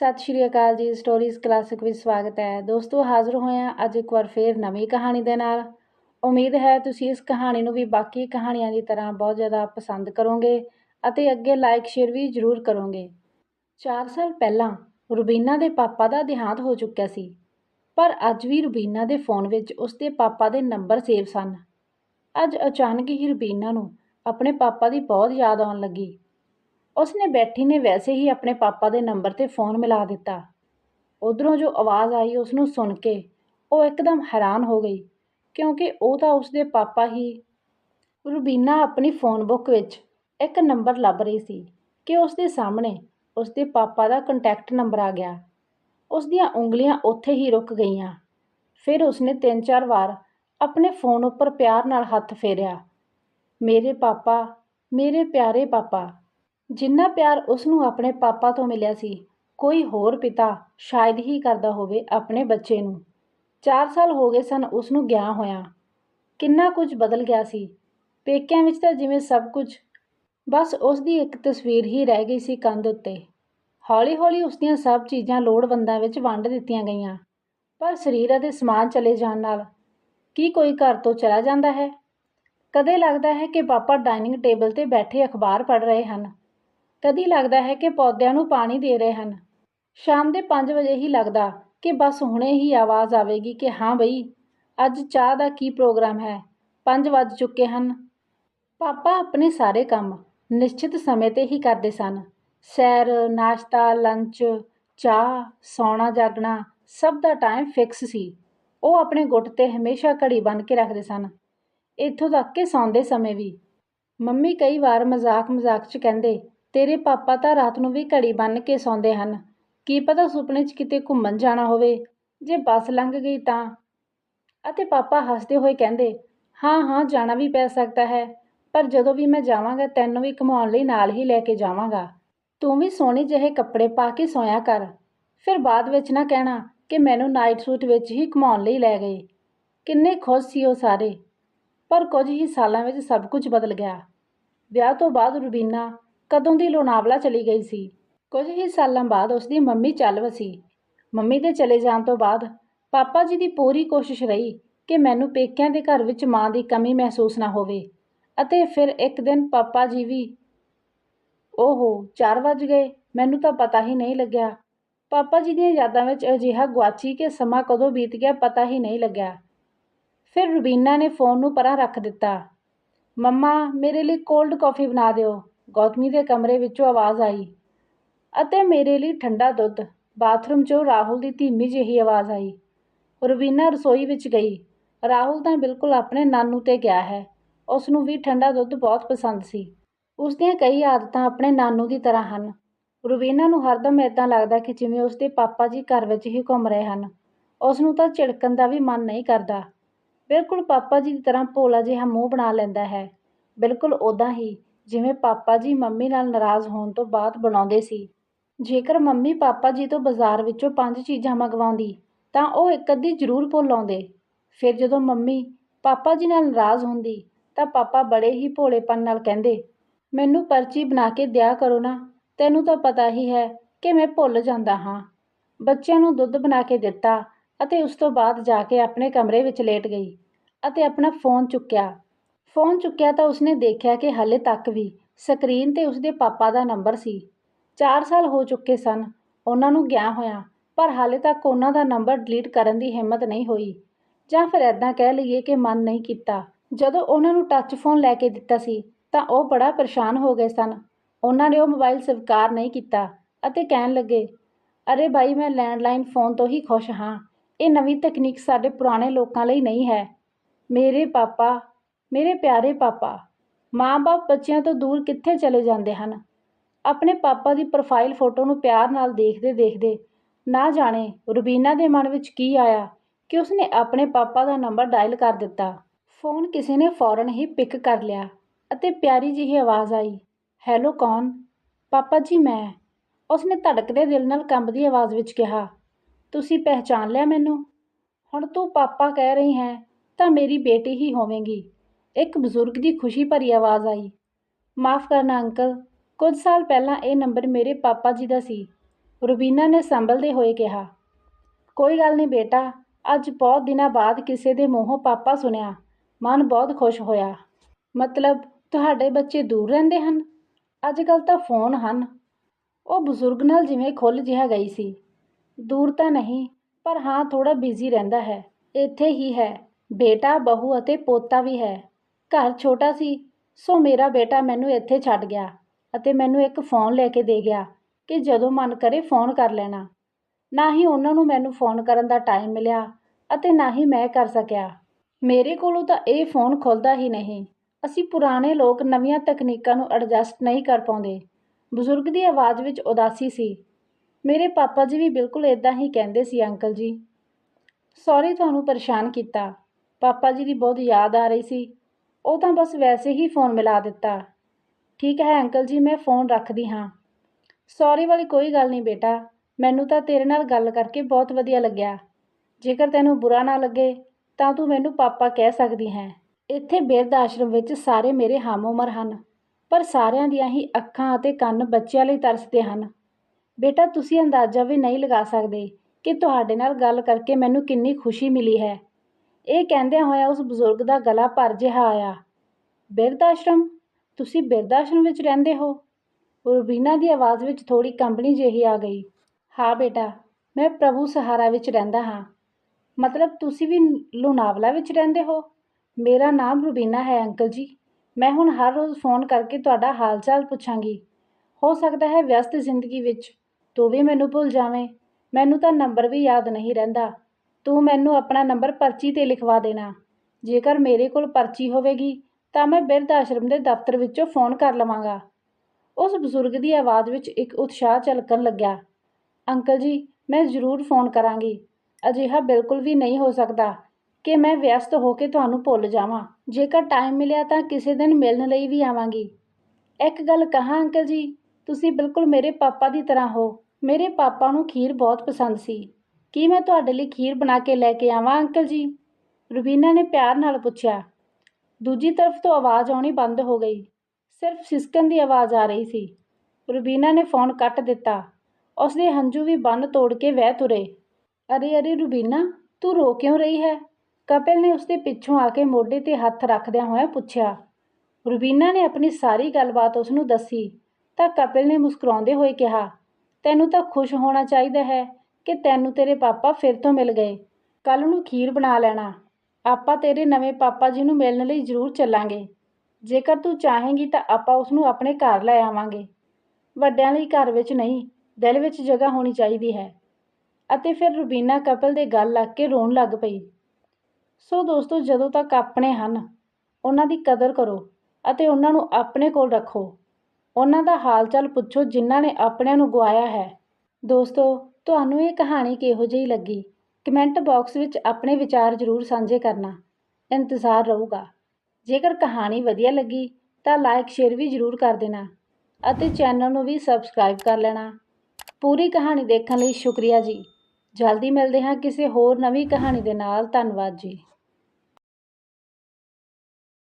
ਸਤਿ ਸ਼੍ਰੀ ਅਕਾਲ ਜੀ stories classic ਵਿੱਚ ਸਵਾਗਤ ਹੈ। ਦੋਸਤੋ, ਹਾਜ਼ਰ ਹੋਏ ਹਾਂ ਅੱਜ ਇੱਕ ਵਾਰ ਫੇਰ ਨਵੀਂ ਕਹਾਣੀ ਦੇ ਨਾਲ। ਉਮੀਦ ਹੈ ਤੁਸੀਂ ਇਸ ਕਹਾਣੀ ਨੂੰ ਵੀ ਬਾਕੀ ਕਹਾਣੀਆਂ ਦੀ ਤਰ੍ਹਾਂ ਬਹੁਤ ਜ਼ਿਆਦਾ ਪਸੰਦ ਕਰੋਗੇ ਅਤੇ ਅੱਗੇ ਲਾਈਕ ਸ਼ੇਅਰ ਵੀ ਜ਼ਰੂਰ ਕਰੋਗੇ। 4 ਸਾਲ ਪਹਿਲਾਂ ਰੁਬੀਨਾ ਦੇ ਪਾਪਾ ਦਾ ਦੇਹਾਂਤ ਹੋ ਚੁੱਕਿਆ ਸੀ, ਪਰ ਅੱਜ ਵੀ ਰੁਬੀਨਾ ਦੇ ਫੋਨ ਵਿੱਚ ਉਸਦੇ ਪਾਪਾ ਦੇ ਨੰਬਰ ਸੇਵ ਸਨ। ਅੱਜ ਅਚਾਨਕ ਹੀ ਰੁਬੀਨਾ ਨੂੰ ਆਪਣੇ ਪਾਪਾ ਦੀ ਬਹੁਤ ਯਾਦ ਆਉਣ ਲੱਗੀ। ਉਸਨੇ ਬੈਠੀ ਨੇ ਵੈਸੇ ਹੀ ਆਪਣੇ ਪਾਪਾ ਦੇ ਨੰਬਰ ਤੇ ਫੋਨ ਮਿਲਾ ਦਿੱਤਾ। ਉਧਰੋਂ ਜੋ ਆਵਾਜ਼ ਆਈ ਉਸ ਨੂੰ ਸੁਣ ਕੇ ਉਹ ਇੱਕਦਮ ਹੈਰਾਨ ਹੋ ਗਈ, ਕਿਉਂਕਿ ਉਹ ਤਾਂ ਉਸਦੇ ਪਾਪਾ ਹੀ। ਰੁਬੀਨਾ ਆਪਣੀ ਫੋਨ ਬੁੱਕ ਵਿੱਚ ਇੱਕ ਨੰਬਰ ਲੱਭ ਰਹੀ ਸੀ ਕਿ ਉਸਦੇ ਸਾਹਮਣੇ ਉਸਦੇ ਪਾਪਾ ਦਾ ਕੰਟੈਕਟ ਨੰਬਰ ਆ ਗਿਆ। ਉਸ ਦੀਆਂ ਉਂਗਲੀਆਂ ਉੱਥੇ ਹੀ ਰੁਕ ਗਈਆਂ। ਫਿਰ ਉਸਨੇ ਤਿੰਨ ਚਾਰ ਵਾਰ ਆਪਣੇ ਫੋਨ ਉੱਪਰ ਪਿਆਰ ਨਾਲ ਹੱਥ ਫੇਰਿਆ। ਮੇਰੇ ਪਾਪਾ, ਮੇਰੇ ਪਿਆਰੇ ਪਾਪਾ ਜਿੰਨਾ ਪਿਆਰ ਉਸ ਨੂੰ ਆਪਣੇ ਪਾਪਾ ਤੋਂ ਮਿਲਿਆ ਸੀ, ਕੋਈ ਹੋਰ ਪਿਤਾ ਸ਼ਾਇਦ ਹੀ ਕਰਦਾ ਹੋਵੇ ਆਪਣੇ ਬੱਚੇ ਨੂੰ। 4 ਸਾਲ ਹੋ ਗਏ ਸਨ ਉਸ ਨੂੰ ਗਿਆ ਹੋਇਆ। ਕਿੰਨਾ ਕੁਝ ਬਦਲ ਗਿਆ ਸੀ। ਪੇਕਿਆਂ ਵਿੱਚ ਤਾਂ ਜਿਵੇਂ ਸਭ ਕੁਝ, ਬਸ ਉਸ ਦੀ ਇੱਕ ਤਸਵੀਰ ਹੀ ਰਹਿ ਗਈ ਸੀ ਕੰਧ ਉੱਤੇ। ਹੌਲੀ-ਹੌਲੀ ਉਸ ਦੀਆਂ ਸਭ ਚੀਜ਼ਾਂ ਲੋੜਵੰਦਾਂ ਵਿੱਚ ਵੰਡ ਦਿੱਤੀਆਂ ਗਈਆਂ। ਪਰ ਸਰੀਰ ਅਤੇ ਸਮਾਨ ਚਲੇ ਜਾਣ ਨਾਲ ਕੀ ਕੋਈ ਘਰ ਤੋਂ ਚਲਾ ਜਾਂਦਾ ਹੈ? ਕਦੇ ਲੱਗਦਾ ਹੈ ਕਿ ਪਾਪਾ ਡਾਈਨਿੰਗ ਟੇਬਲ ਤੇ ਬੈਠੇ ਅਖਬਾਰ ਪੜ੍ਹ ਰਹੇ ਹਨ। ਕਦੀ ਲੱਗਦਾ ਹੈ ਕਿ ਪੌਦਿਆਂ ਨੂੰ ਪਾਣੀ ਦੇ ਰਹੇ ਹਨ। ਸ਼ਾਮ ਦੇ 5 ਵਜੇ ਹੀ ਲੱਗਦਾ ਕਿ ਬਸ ਹੁਣੇ ਹੀ ਆਵਾਜ਼ ਆਵੇਗੀ ਕਿ ਹਾਂ ਬਈ, ਅੱਜ ਚਾਹ ਦਾ ਕੀ ਪ੍ਰੋਗਰਾਮ ਹੈ? 5 ਵੱਜ ਚੁੱਕੇ ਹਨ। ਪਾਪਾ ਆਪਣੇ ਸਾਰੇ ਕੰਮ ਨਿਸ਼ਚਿਤ ਸਮੇਂ ਤੇ ਹੀ ਕਰਦੇ ਸਨ। ਸੈਰ, ਨਾਸ਼ਤਾ, ਲੰਚ, ਚਾਹ, ਸੌਣਾ, ਜਾਗਣਾ, ਸਭ ਦਾ ਟਾਈਮ ਫਿਕਸ ਸੀ। ਉਹ ਆਪਣੇ ਗੁੱਟ ਤੇ ਹਮੇਸ਼ਾ ਘੜੀ ਬੰਨ ਕੇ ਰੱਖਦੇ ਸਨ। ਇੱਥੋਂ ਤੱਕ ਕਿ ਸੌਂਦੇ ਸਮੇਂ ਵੀ। ਮੰਮੀ ਕਈ ਵਾਰ ਮਜ਼ਾਕ ਮਜ਼ਾਕ 'ਚ ਕਹਿੰਦੇ ਤੇਰੇ ਪਾਪਾ ਤਾਂ ਰਾਤ ਨੂੰ ਵੀ ਘੜੀ ਬੰਨ੍ਹ ਕੇ ਸੌਂਦੇ ਹਨ। ਕੀ ਪਤਾ ਸੁਪਨੇ 'ਚ ਕਿਤੇ ਘੁੰਮਣ ਜਾਣਾ ਹੋਵੇ। ਜੇ ਬੱਸ ਲੰਘ ਗਈ ਤਾਂ। ਅਤੇ ਪਾਪਾ ਹੱਸਦੇ ਹੋਏ ਕਹਿੰਦੇ, ਹਾਂ ਹਾਂ, ਜਾਣਾ ਵੀ ਪੈ ਸਕਦਾ ਹੈ। ਪਰ ਜਦੋਂ ਵੀ ਮੈਂ ਜਾਵਾਂਗਾ, ਤੈਨੂੰ ਵੀ ਘੁਮਾਉਣ ਲਈ ਨਾਲ ਹੀ ਲੈ ਕੇ ਜਾਵਾਂਗਾ। ਤੂੰ ਵੀ ਸੋਹਣੇ ਜਿਹੇ ਕੱਪੜੇ ਪਾ ਕੇ ਸੋਇਆ ਕਰ। ਫਿਰ ਬਾਅਦ ਵਿੱਚ ਨਾ ਕਹਿਣਾ ਕਿ ਮੈਨੂੰ ਨਾਈਟ ਸੂਟ ਵਿੱਚ ਹੀ ਘੁਮਾਉਣ ਲਈ ਲੈ ਗਏ। ਕਿੰਨੇ ਖੁਸ਼ ਸੀ ਉਹ ਸਾਰੇ। ਪਰ ਕੁਝ ਹੀ ਸਾਲਾਂ ਵਿੱਚ ਸਭ ਕੁਝ ਬਦਲ ਗਿਆ। ਵਿਆਹ ਤੋਂ ਬਾਅਦ ਰੁਬੀਨਾ ਕਦੋਂ ਦੀ ਲੋਨਾਵਲਾ ਚਲੀ ਗਈ ਸੀ? ਕੁਝ ਹੀ ਸਾਲਾਂ ਬਾਅਦ ਉਸ ਦੀ ਮੰਮੀ ਚੱਲ ਵਸੀ। ਮੰਮੀ ਦੇ ਚਲੇ ਜਾਣ ਤੋਂ ਬਾਅਦ ਪਾਪਾ ਜੀ ਦੀ ਪੂਰੀ ਕੋਸ਼ਿਸ਼ ਰਹੀ ਕਿ ਮੈਨੂੰ ਪੇਕਿਆਂ ਦੇ ਘਰ ਵਿੱਚ ਮਾਂ ਦੀ ਕਮੀ ਮਹਿਸੂਸ ਨਾ ਹੋਵੇ ਅਤੇ ਫਿਰ ਇੱਕ ਦਿਨ ਪਾਪਾ ਜੀ ਵੀ ਓਹੋ 4 ਵਜ ਗਏ, ਮੈਨੂੰ ਤਾਂ ਪਤਾ ਹੀ ਨਹੀਂ ਲੱਗਿਆ। ਪਾਪਾ ਜੀ ਦੀਆਂ ਯਾਦਾਂ ਵਿੱਚ ਅਜਿਹਾ ਗੁਆਚੀ ਕਿ ਸਮਾਂ ਕਦੋਂ ਬੀਤ ਗਿਆ ਪਤਾ ਹੀ ਨਹੀਂ ਲੱਗਿਆ। ਫਿਰ ਰੁਬੀਨਾ ਨੇ ਫੋਨ ਨੂੰ ਪਰਾਂ ਰੱਖ ਦਿੱਤਾ। ਮੰਮਾ, ਮੇਰੇ ਲਈ ਕੋਲਡ ਕਾਫੀ ਬਣਾ ਦਿਓ। ਗੌਤਮੀ ਦੇ ਕਮਰੇ ਵਿੱਚੋਂ ਆਵਾਜ਼ ਆਈ, ਅਤੇ ਮੇਰੇ ਲਈ ਠੰਡਾ ਦੁੱਧ, ਬਾਥਰੂਮ 'ਚੋਂ ਰਾਹੁਲ ਦੀ ਧੀਮੀ ਜਿਹੀ ਆਵਾਜ਼ ਆਈ। ਰਵੀਨਾ ਰਸੋਈ ਵਿੱਚ ਗਈ। ਰਾਹੁਲ ਤਾਂ ਬਿਲਕੁਲ ਆਪਣੇ ਨਾਨੂ ਤੇ ਗਿਆ ਹੈ। ਉਸ ਨੂੰ ਵੀ ਠੰਡਾ ਦੁੱਧ ਬਹੁਤ ਪਸੰਦ ਸੀ। ਉਸ ਦੀਆਂ ਕਈ ਆਦਤਾਂ ਆਪਣੇ ਨਾਨੂ ਦੀ ਤਰ੍ਹਾਂ ਹਨ। ਰਵੀਨਾ ਨੂੰ ਹਰਦਮ ਇਦਾਂ ਲੱਗਦਾ ਕਿ ਜਿਵੇਂ ਉਸ ਦੇ ਪਾਪਾ ਜੀ ਘਰ ਵਿੱਚ ਹੀ ਘੁੰਮ ਰਹੇ ਹਨ। ਉਸ ਨੂੰ ਤਾਂ ਝਿੜਕਣ ਦਾ ਵੀ ਮਨ ਨਹੀਂ ਕਰਦਾ। ਬਿਲਕੁਲ ਪਾਪਾ ਜੀ ਦੀ ਤਰ੍ਹਾਂ ਭੋਲਾ ਜਿਹਾ ਮੂੰਹ ਬਣਾ ਲੈਂਦਾ ਹੈ। ਬਿਲਕੁਲ ਉਦਾਂ ਹੀ ਜਿਵੇਂ ਪਾਪਾ ਜੀ ਮੰਮੀ ਨਾਲ ਨਾਰਾਜ਼ ਹੋਣ ਤੋਂ ਬਾਅਦ ਬਣਾਉਂਦੇ ਸੀ। ਜੇਕਰ ਮੰਮੀ ਪਾਪਾ ਜੀ ਤੋਂ ਬਾਜ਼ਾਰ ਵਿੱਚੋਂ ਪੰਜ ਚੀਜ਼ਾਂ ਮੰਗਵਾਉਂਦੀ, ਤਾਂ ਉਹ ਇੱਕ ਅੱਧੀ ਜ਼ਰੂਰ ਭੁੱਲ ਆਉਂਦੇ। ਫਿਰ ਜਦੋਂ ਮੰਮੀ ਪਾਪਾ ਜੀ ਨਾਲ ਨਾਰਾਜ਼ ਹੁੰਦੀ, ਤਾਂ ਪਾਪਾ ਬੜੇ ਹੀ ਭੋਲੇਪਨ ਨਾਲ ਕਹਿੰਦੇ, ਮੈਨੂੰ ਪਰਚੀ ਬਣਾ ਕੇ ਦਿਆ ਕਰੋ ਨਾ, ਤੈਨੂੰ ਤਾਂ ਪਤਾ ਹੀ ਹੈ ਕਿ ਮੈਂ ਭੁੱਲ ਜਾਂਦਾ ਹਾਂ ਬੱਚਿਆਂ ਨੂੰ ਦੁੱਧ ਬਣਾ ਕੇ ਦਿੱਤਾ ਅਤੇ ਉਸ ਤੋਂ ਬਾਅਦ ਜਾ ਕੇ ਆਪਣੇ ਕਮਰੇ ਵਿੱਚ ਲੇਟ ਗਈ ਅਤੇ ਆਪਣਾ ਫੋਨ ਚੁੱਕਿਆ। ਫੋਨ ਚੁੱਕਿਆ ਤਾਂ ਉਸਨੇ ਦੇਖਿਆ ਕਿ ਹਾਲੇ ਤੱਕ ਵੀ ਸਕਰੀਨ ਤੇ ਉਸਦੇ ਪਾਪਾ ਦਾ ਨੰਬਰ ਸੀ। ਚਾਰ ਸਾਲ ਹੋ ਚੁੱਕੇ ਸਨ। ਉਹਨਾਂ ਨੂੰ ਗਿਆ ਹੋਇਆ, ਪਰ ਹਾਲੇ ਤੱਕ ਉਹਨਾਂ ਦਾ ਨੰਬਰ ਡਿਲੀਟ ਕਰਨ ਦੀ ਹਿੰਮਤ ਨਹੀਂ ਹੋਈ। ਜਾਂ ਫਿਰ ਇੱਦਾਂ ਕਹਿ ਲਈਏ ਕਿ ਮਨ ਨਹੀਂ ਕੀਤਾ। ਜਦੋਂ ਉਹਨਾਂ ਨੂੰ ਟੱਚ ਫੋਨ ਲੈ ਕੇ ਦਿੱਤਾ ਸੀ, ਤਾਂ ਉਹ ਬੜਾ ਪਰੇਸ਼ਾਨ ਹੋ ਗਏ ਸਨ। ਉਹਨਾਂ ਨੇ ਉਹ ਮੋਬਾਈਲ ਸਵੀਕਾਰ ਨਹੀਂ ਕੀਤਾ ਅਤੇ ਕਹਿਣ ਲੱਗੇ, ਅਰੇ ਬਾਈ, ਮੈਂ ਲੈਂਡਲਾਈਨ ਫੋਨ ਤੋਂ ਹੀ ਖੁਸ਼ ਹਾਂ। ਇਹ ਨਵੀਂ ਤਕਨੀਕ ਸਾਡੇ ਪੁਰਾਣੇ ਲੋਕਾਂ ਲਈ ਨਹੀਂ ਹੈ। ਮੇਰੇ ਪਾਪਾ ਮੇਰੇ ਪਿਆਰੇ ਪਾਪਾ, ਮਾਂ-ਬਾਪ ਬੱਚਿਆਂ ਤੋਂ ਦੂਰ ਕਿੱਥੇ ਚਲੇ ਜਾਂਦੇ ਹਨ? ਆਪਣੇ ਪਾਪਾ ਦੀ ਪ੍ਰੋਫਾਈਲ ਫੋਟੋ ਨੂੰ ਪਿਆਰ ਨਾਲ ਦੇਖਦੇ ਦੇਖਦੇ ਨਾ ਜਾਣੇ ਰੁਬੀਨਾ ਦੇ ਮਨ ਵਿੱਚ ਕੀ ਆਇਆ ਕਿ ਉਸਨੇ ਆਪਣੇ ਪਾਪਾ ਦਾ ਨੰਬਰ ਡਾਇਲ ਕਰ ਦਿੱਤਾ। ਫੋਨ ਕਿਸੇ ਨੇ ਫੌਰਨ ਹੀ ਪਿਕ ਕਰ ਲਿਆ ਅਤੇ ਪਿਆਰੀ ਜਿਹੀ ਆਵਾਜ਼ ਆਈ ਹੈਲੋ ਕੌਣ? ਪਾਪਾ ਜੀ, ਮੈਂ। ਉਸਨੇ ਧੜਕਦੇ ਦਿਲ ਨਾਲ ਕੰਬਦੀ ਆਵਾਜ਼ ਵਿੱਚ ਕਿਹਾ, ਤੁਸੀਂ ਪਹਿਚਾਨ ਲਿਆ ਮੈਨੂੰ? ਹੁਣ ਤੂੰ ਪਾਪਾ ਕਹਿ ਰਹੀ ਹੈ ਤਾਂ ਮੇਰੀ ਬੇਟੀ ਹੀ ਹੋਵੇਂਗੀ। ਇੱਕ ਬਜ਼ੁਰਗ ਦੀ ਖੁਸ਼ੀ ਭਰੀ ਆਵਾਜ਼ ਆਈ। ਮਾਫ ਕਰਨਾ ਅੰਕਲ, ਕੁਝ ਸਾਲ ਪਹਿਲਾਂ ਇਹ ਨੰਬਰ ਮੇਰੇ ਪਾਪਾ ਜੀ ਦਾ ਸੀ। ਰੁਬੀਨਾ ਨੇ ਸੰਭਲਦੇ ਹੋਏ ਕਿਹਾ, ਕੋਈ ਗੱਲ ਨਹੀਂ ਬੇਟਾ, ਅੱਜ ਬਹੁਤ ਦਿਨਾਂ ਬਾਅਦ ਕਿਸੇ ਦੇ ਮੂੰਹੋਂ ਪਾਪਾ ਸੁਣਿਆ। ਮਨ ਬਹੁਤ ਖੁਸ਼ ਹੋਇਆ। ਮਤਲਬ ਤੁਹਾਡੇ ਬੱਚੇ ਦੂਰ ਰਹਿੰਦੇ ਹਨ? ਅੱਜ ਕੱਲ੍ਹ ਤਾਂ ਫੋਨ ਹਨ। ਉਹ ਬਜ਼ੁਰਗ ਨਾਲ ਜਿਵੇਂ ਖੁੱਲ੍ਹ ਜਿਹਾ ਗਈ ਸੀ। ਦੂਰ ਤਾਂ ਨਹੀਂ, ਪਰ ਹਾਂ ਥੋੜਾ ਬਿਜ਼ੀ ਰਹਿੰਦਾ ਹੈ। ਇੱਥੇ ਹੀ ਹੈ। ਬੇਟਾ, ਬਹੂ ਅਤੇ ਪੋਤਾ ਵੀ ਹੈ। ਘਰ ਛੋਟਾ ਸੀ, ਸੋ ਮੇਰਾ ਬੇਟਾ ਮੈਨੂੰ ਇੱਥੇ ਛੱਡ ਗਿਆ ਅਤੇ ਮੈਨੂੰ ਇੱਕ ਫੋਨ ਲੈ ਕੇ ਦੇ ਗਿਆ ਕਿ ਜਦੋਂ ਮਨ ਕਰੇ ਫੋਨ ਕਰ ਲੈਣਾ। ਨਾ ਹੀ ਉਹਨਾਂ ਨੂੰ ਮੈਨੂੰ ਫੋਨ ਕਰਨ ਦਾ ਟਾਈਮ ਮਿਲਿਆ ਅਤੇ ਨਾ ਹੀ ਮੈਂ ਕਰ ਸਕਿਆ। ਮੇਰੇ ਕੋਲੋਂ ਤਾਂ ਇਹ ਫੋਨ ਖੁੱਲਦਾ ਹੀ ਨਹੀਂ। ਅਸੀਂ ਪੁਰਾਣੇ ਲੋਕ ਨਵੀਆਂ ਤਕਨੀਕਾਂ ਨੂੰ ਐਡਜਸਟ ਨਹੀਂ ਕਰ ਪਾਉਂਦੇ। ਬਜ਼ੁਰਗ ਦੀ ਆਵਾਜ਼ ਵਿੱਚ ਉਦਾਸੀ ਸੀ। ਮੇਰੇ ਪਾਪਾ ਜੀ ਵੀ ਬਿਲਕੁਲ ਇਦਾਂ ਹੀ ਕਹਿੰਦੇ ਸੀ, ਅੰਕਲ ਜੀ। ਸੌਰੀ ਤੁਹਾਨੂੰ ਪਰੇਸ਼ਾਨ ਕੀਤਾ। ਪਾਪਾ ਜੀ ਦੀ ਬਹੁਤ ਯਾਦ ਆ ਰਹੀ ਸੀ। ਉਹ ਤਾਂ ਬਸ ਵੈਸੇ ਹੀ ਫੋਨ ਮਿਲਾ ਦਿੱਤਾ। ਠੀਕ ਹੈ ਅੰਕਲ ਜੀ, ਮੈਂ ਫੋਨ ਰੱਖਦੀ ਹਾਂ। ਸੌਰੀ ਵਾਲੀ ਕੋਈ ਗੱਲ ਨਹੀਂ ਬੇਟਾ, ਮੈਨੂੰ ਤਾਂ ਤੇਰੇ ਨਾਲ ਗੱਲ ਕਰਕੇ ਬਹੁਤ ਵਧੀਆ ਲੱਗਿਆ। ਜੇਕਰ ਤੈਨੂੰ ਬੁਰਾ ਨਾ ਲੱਗੇ, ਤਾਂ ਤੂੰ ਮੈਨੂੰ ਪਾਪਾ ਕਹਿ ਸਕਦੀ ਹੈ। ਇੱਥੇ ਬਿਰਧ ਆਸ਼ਰਮ ਵਿੱਚ ਸਾਰੇ ਮੇਰੇ ਹਮ ਉਮਰ ਹਨ, ਪਰ ਸਾਰਿਆਂ ਦੀਆਂ ਹੀ ਅੱਖਾਂ ਅਤੇ ਕੰਨ ਬੱਚਿਆਂ ਲਈ ਤਰਸਦੇ ਹਨ। ਬੇਟਾ, ਤੁਸੀਂ ਅੰਦਾਜ਼ਾ ਵੀ ਨਹੀਂ ਲਗਾ ਸਕਦੇ ਕਿ ਤੁਹਾਡੇ ਨਾਲ ਗੱਲ ਕਰਕੇ ਮੈਨੂੰ ਕਿੰਨੀ ਖੁਸ਼ੀ ਮਿਲੀ ਹੈ। ਇਹ ਕਹਿੰਦਿਆਂ ਹੋਇਆ ਉਸ ਬਜ਼ੁਰਗ ਦਾ ਗਲਾ ਭਰ ਜਿਹਾ ਆਇਆ। ਬਿਰਧ ਆਸ਼ਰਮ ਤੁਸੀਂ ਬਿਰਧ ਆਸ਼ਰਮ ਵਿੱਚ ਰਹਿੰਦੇ ਹੋ? ਰੁਬੀਨਾ ਦੀ ਆਵਾਜ਼ ਵਿੱਚ ਥੋੜੀ ਕੰਬਣੀ ਜਿਹੀ ਆ ਗਈ। ਹਾਂ ਬੇਟਾ, ਮੈਂ ਪ੍ਰਭੂ ਸਹਾਰਾ ਵਿੱਚ ਰਹਿੰਦਾ ਹਾਂ। ਮਤਲਬ ਤੁਸੀਂ ਵੀ ਲੋਨਾਵਲਾ ਵਿੱਚ ਰਹਿੰਦੇ ਹੋ? ਮੇਰਾ ਨਾਮ ਰੁਬੀਨਾ ਹੈ, ਅੰਕਲ ਜੀ। ਮੈਂ ਹੁਣ ਹਰ ਰੋਜ਼ ਫੋਨ ਕਰਕੇ ਤੁਹਾਡਾ ਹਾਲ ਚਾਲ ਪੁੱਛਾਂਗੀ। ਹੋ ਸਕਦਾ ਹੈ ਵਿਅਸਤ ਜ਼ਿੰਦਗੀ ਵਿੱਚ। ਤੂੰ ਵੀ ਮੈਨੂੰ ਭੁੱਲ ਜਾਵੇਂ। ਮੈਨੂੰ ਤਾਂ ਨੰਬਰ ਵੀ ਯਾਦ ਨਹੀਂ ਰਹਿੰਦਾ। ਤੂੰ ਮੈਨੂੰ ਆਪਣਾ ਨੰਬਰ ਪਰਚੀ ਤੇ ਲਿਖਵਾ ਦੇਣਾ। ਜੇਕਰ ਮੇਰੇ ਕੋਲ ਪਰਚੀ ਹੋਵੇਗੀ, ਤਾਂ ਮੈਂ ਬਿਰਧ ਆਸ਼ਰਮ ਦੇ ਦਫ਼ਤਰ ਵਿੱਚੋਂ ਫੋਨ ਕਰ ਲਵਾਂਗਾ। ਉਸ ਬਜ਼ੁਰਗ ਦੀ ਆਵਾਜ਼ ਵਿੱਚ ਇੱਕ ਉਤਸ਼ਾਹ ਝਲਕਣ ਲੱਗਿਆ। ਅੰਕਲ ਜੀ, ਮੈਂ ਜ਼ਰੂਰ ਫੋਨ ਕਰਾਂਗੀ। ਅਜਿਹਾ ਬਿਲਕੁਲ ਵੀ ਨਹੀਂ ਹੋ ਸਕਦਾ ਕਿ ਮੈਂ ਵਿਅਸਤ ਹੋ ਕੇ ਤੁਹਾਨੂੰ ਭੁੱਲ ਜਾਵਾਂ। ਜੇਕਰ ਟਾਈਮ ਮਿਲਿਆ ਤਾਂ ਕਿਸੇ ਦਿਨ ਮਿਲਣ ਲਈ ਵੀ ਆਵਾਂਗੀ। ਇੱਕ ਗੱਲ ਕਹਾਂ ਅੰਕਲ ਜੀ, ਤੁਸੀਂ ਬਿਲਕੁਲ ਮੇਰੇ ਪਾਪਾ ਦੀ ਤਰ੍ਹਾਂ ਹੋ। ਮੇਰੇ ਪਾਪਾ ਨੂੰ ਖੀਰ ਬਹੁਤ ਪਸੰਦ ਸੀ। ਕੀ ਮੈਂ ਤੁਹਾਡੇ ਲਈ ਖੀਰ ਬਣਾ ਕੇ ਲੈ ਕੇ ਆਵਾਂ, ਅੰਕਲ ਜੀ? ਰੁਬੀਨਾ ਨੇ ਪਿਆਰ ਨਾਲ ਪੁੱਛਿਆ। ਦੂਜੀ ਤਰਫ ਤੋਂ ਆਵਾਜ਼ ਆਉਣੀ ਬੰਦ ਹੋ ਗਈ। ਸਿਰਫ ਸਿਸਕਣ ਦੀ ਆਵਾਜ਼ ਆ ਰਹੀ ਸੀ। ਰੁਬੀਨਾ ਨੇ ਫੋਨ ਕੱਟ ਦਿੱਤਾ। ਉਸਦੇ ਹੰਝੂ ਵੀ ਬੰਨ ਤੋੜ ਕੇ ਵਹਿ ਤੁਰੇ। ਅਰੇ ਅਰੇ ਰੁਬੀਨਾ, ਤੂੰ ਰੋ ਕਿਉਂ ਰਹੀ ਹੈ? ਕਪਿਲ ਨੇ ਉਸਦੇ ਪਿੱਛੋਂ ਆ ਕੇ ਮੋਢੇ ਤੇ ਹੱਥ ਰੱਖਦਿਆਂ ਹੋਇਆ ਪੁੱਛਿਆ। ਰੁਬੀਨਾ ਨੇ ਆਪਣੀ ਸਾਰੀ ਗੱਲਬਾਤ ਉਸ ਨੂੰ ਦੱਸੀ, ਤਾਂ ਕਪਿਲ ਨੇ ਮੁਸਕਰਾਉਂਦੇ ਹੋਏ ਕਿਹਾ, ਤੈਨੂੰ ਤਾਂ ਖੁਸ਼ ਹੋਣਾ ਚਾਹੀਦਾ ਹੈ। ਕਿ ਤੈਨੂੰ ਤੇਰੇ ਪਾਪਾ ਫਿਰ ਤੋਂ ਮਿਲ ਗਏ। ਕੱਲ ਨੂੰ ਖੀਰ ਬਣਾ ਲੈਣਾ। ਆਪਾਂ ਤੇਰੇ ਨਵੇਂ ਪਾਪਾ ਜੀ ਨੂੰ ਮਿਲਣ ਲਈ ਜ਼ਰੂਰ ਚੱਲਾਂਗੇ। ਜੇਕਰ ਤੂੰ ਚਾਹੇਂਗੀ ਤਾਂ ਆਪਾਂ ਉਸ ਨੂੰ ਆਪਣੇ ਘਰ ਲੈ ਆਵਾਂਗੇ। ਵੱਡਿਆਂ ਲਈ ਘਰ ਵਿੱਚ ਨਹੀਂ, ਦਿਲ ਵਿੱਚ ਜਗ੍ਹਾ ਹੋਣੀ ਚਾਹੀਦੀ ਹੈ। ਅਤੇ ਫਿਰ ਰੁਬੀਨਾ ਕਪਿਲ ਦੇ ਗੱਲ ਲੱਗ ਕੇ ਰੋਣ ਲੱਗ ਪਈ। ਸੋ ਦੋਸਤੋ, ਜਦੋਂ ਤੱਕ ਆਪਣੇ ਹਨ, ਉਹਨਾਂ ਦੀ ਕਦਰ ਕਰੋ ਅਤੇ ਉਹਨਾਂ ਨੂੰ ਆਪਣੇ ਕੋਲ ਰੱਖੋ। ਉਹਨਾਂ ਦਾ ਹਾਲ ਚਾਲ ਪੁੱਛੋ ਜਿਨ੍ਹਾਂ ਨੇ ਆਪਣਿਆਂ ਨੂੰ ਗਵਾਇਆ ਹੈ। ਦੋਸਤੋ ਤੁਹਾਨੂੰ ਇਹ ਕਹਾਣੀ ਕਿਹੋ ਜਿਹੀ ਲੱਗੀ? ਕਮੈਂਟ ਬਾਕਸ ਵਿੱਚ ਆਪਣੇ ਵਿਚਾਰ ਜ਼ਰੂਰ ਸਾਂਝੇ ਕਰਨਾ। ਇੰਤਜ਼ਾਰ ਰਹੂਗਾ। ਜੇਕਰ ਕਹਾਣੀ ਵਧੀਆ ਲੱਗੀ, ਤਾਂ ਲਾਈਕ ਸ਼ੇਅਰ ਵੀ ਜ਼ਰੂਰ ਕਰ ਦੇਣਾ ਅਤੇ ਚੈਨਲ ਨੂੰ ਵੀ ਸਬਸਕ੍ਰਾਈਬ ਕਰ ਲੈਣਾ। ਪੂਰੀ ਕਹਾਣੀ ਦੇਖਣ ਲਈ ਸ਼ੁਕਰੀਆ ਜੀ। ਜਲਦੀ ਮਿਲਦੇ ਹਾਂ ਕਿਸੇ ਹੋਰ ਨਵੀਂ ਕਹਾਣੀ ਦੇ ਨਾਲ। ਧੰਨਵਾਦ ਜੀ।